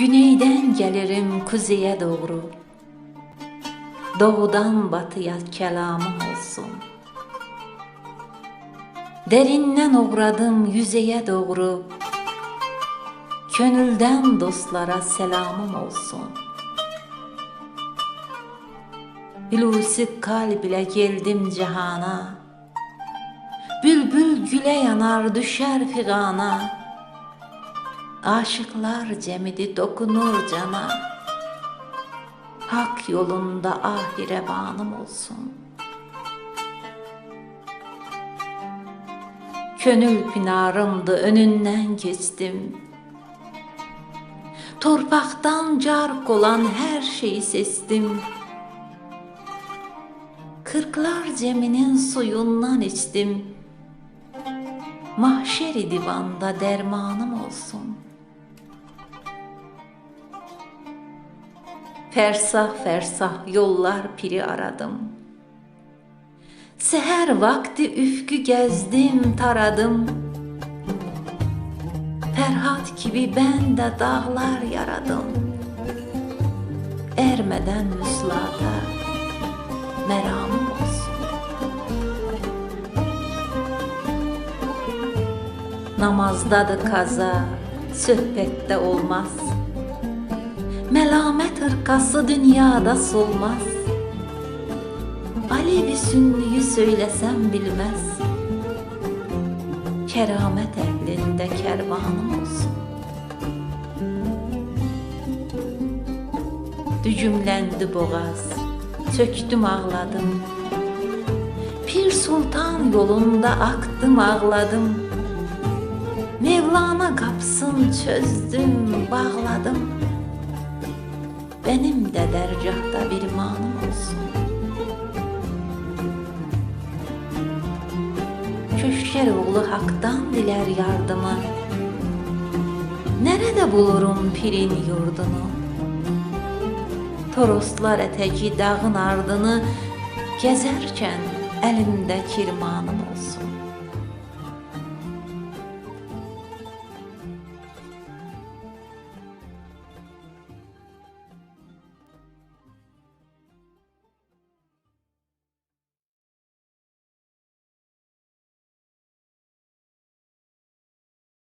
Güneyden gelirim kuzeye doğru. Doğudan batıya kelamım olsun. Derinden uğradım yüzeye doğru. Könülden dostlara selamım olsun. Hulusi kalb ile geldim cihana. Bülbül güle yanar düşer figana. Aşıklar cemidi dokunur cana. Hak yolunda ahire banım olsun. Könül pinarımdı önünden geçtim. Torpaktan cark olan her şeyi sestim. Kırklar ceminin suyundan içtim. Mahşeri divanda dermanım olsun. Fersah fersah yollar piri aradım. Seher vakti üfkü gezdim taradım. Ferhat gibi ben de dağlar yaradım. Ermeden müslata meramım olsun. Namazdadır kaza, söhbette olmaz. Melamet hırkası dünyada solmaz. Alevi sünnüyü söylesem bilmez. Keramet ehlinde kervanım olsun. Dücümlendi boğaz, çöktüm ağladım. Pir Sultan yolunda aktım ağladım. Mevlana kapsın çözdüm, bağladım. Benim de dergahta bir imanım olsun. Köşkeroğlu haktan diler yardımı. Nerede bulurum pirin yurdunu? Toroslar eteği dağın ardını gezerken elimde kirmanım